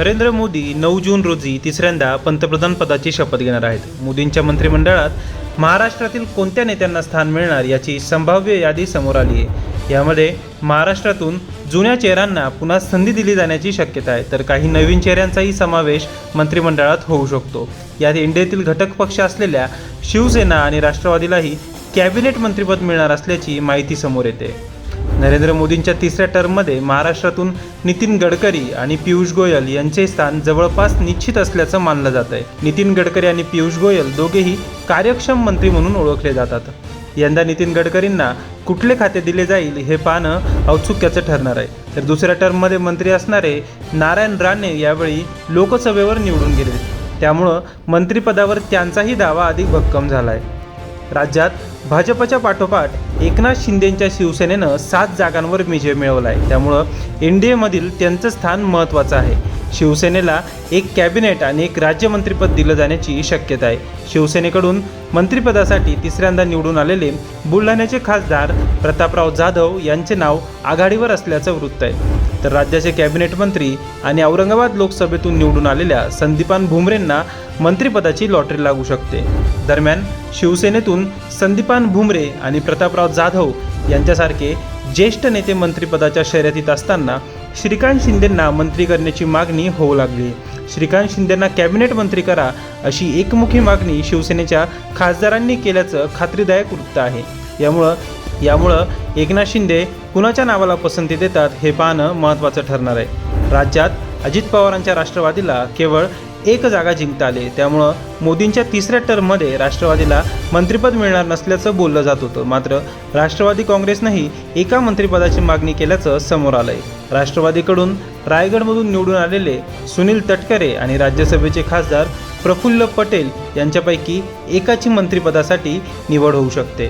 नरेंद्र मोदी नऊ जून रोजी तिसऱ्यांदा पंतप्रधान पदाची शपथ घेणार आहेत. मोदींच्या मंत्रिमंडळात महाराष्ट्रातील कोणत्या नेत्यांना स्थान मिळणार याची संभाव्य यादी समोर आली आहे. यामध्ये महाराष्ट्रातून जुन्या चेहऱ्यांना पुन्हा संधी दिली जाण्याची शक्यता आहे तर काही नवीन चेहऱ्यांचाही समावेश मंत्रिमंडळात होऊ शकतो. यात इंडियातील घटक पक्ष असलेल्या शिवसेना आणि राष्ट्रवादीलाही कॅबिनेट मंत्रिपद मिळणार असल्याची माहिती समोर येते. नरेंद्र मोदींच्या तिसऱ्या टर्ममध्ये महाराष्ट्रातून नितीन गडकरी आणि पियुष गोयल यांचे स्थान जवळपास निश्चित असल्याचं मानलं जात आहे. नितीन गडकरी आणि पियुष गोयल दोघेही कार्यक्षम मंत्री म्हणून ओळखले जातात. यंदा नितीन गडकरींना कुठले खाते दिले जाईल हे पाहणं औत्सुक्याचं ठरणार आहे. तर दुसऱ्या टर्ममध्ये मंत्री असणारे नारायण राणे यावेळी लोकसभेवर निवडून गेले. त्यामुळं मंत्रिपदावर त्यांचाही दावा अधिक भक्कम झाला आहे राज्यात भाजपच्या पाठोपाठ एकनाथ शिंदेंच्या शिवसेनेनं सात जागांवर विजय मिळवला आहे त्यामुळं एन डी एमधील त्यांचं स्थान महत्त्वाचं आहे. शिवसेनेला एक कॅबिनेट आणि एक राज्यमंत्रीपद दिलं जाण्याची शक्यता आहे. शिवसेनेकडून मंत्रिपदासाठी तिसऱ्यांदा निवडून आलेले बुलढाण्याचे खासदार प्रतापराव जाधव यांचे नाव आघाडीवर असल्याचं वृत्त आहे. तर राज्याचे कॅबिनेट मंत्री आणि औरंगाबाद लोकसभेतून निवडून आलेल्या संदीपान भुमरेंना मंत्रिपदाची लॉटरी लागू शकते. दरम्यान शिवसेनेतून संदीपान भुमरे आणि प्रतापराव जाधव यांच्यासारखे ज्येष्ठ नेते मंत्रिपदाच्या शर्यतीत असताना श्रीकांत शिंदेंना मंत्री करण्याची मागणी होऊ लागली. श्रीकांत शिंदेंना कॅबिनेट मंत्री करा अशी एकमुखी मागणी शिवसेनेच्या खासदारांनी केल्याचं खात्रीदायक वृत्त आहे. यामुळं यामुळं एकनाथ शिंदे कुणाच्या नावाला पसंती देतात हे पाहणं महत्त्वाचं ठरणार आहे. राज्यात अजित पवारांच्या राष्ट्रवादीला केवळ एक जागा जिंकता आले. त्यामुळं मोदींच्या तिसऱ्या टर्ममध्ये राष्ट्रवादीला मंत्रिपद मिळणार नसल्याचं बोललं जात होतं. मात्र राष्ट्रवादी काँग्रेसनंही एका मंत्रिपदाची मागणी केल्याचं समोर आलंय. राष्ट्रवादीकडून रायगडमधून निवडून आलेले सुनील तटकरे आणि राज्यसभेचे खासदार प्रफुल्ल पटेल यांच्यापैकी एकाची मंत्रिपदासाठी निवड होऊ शकते.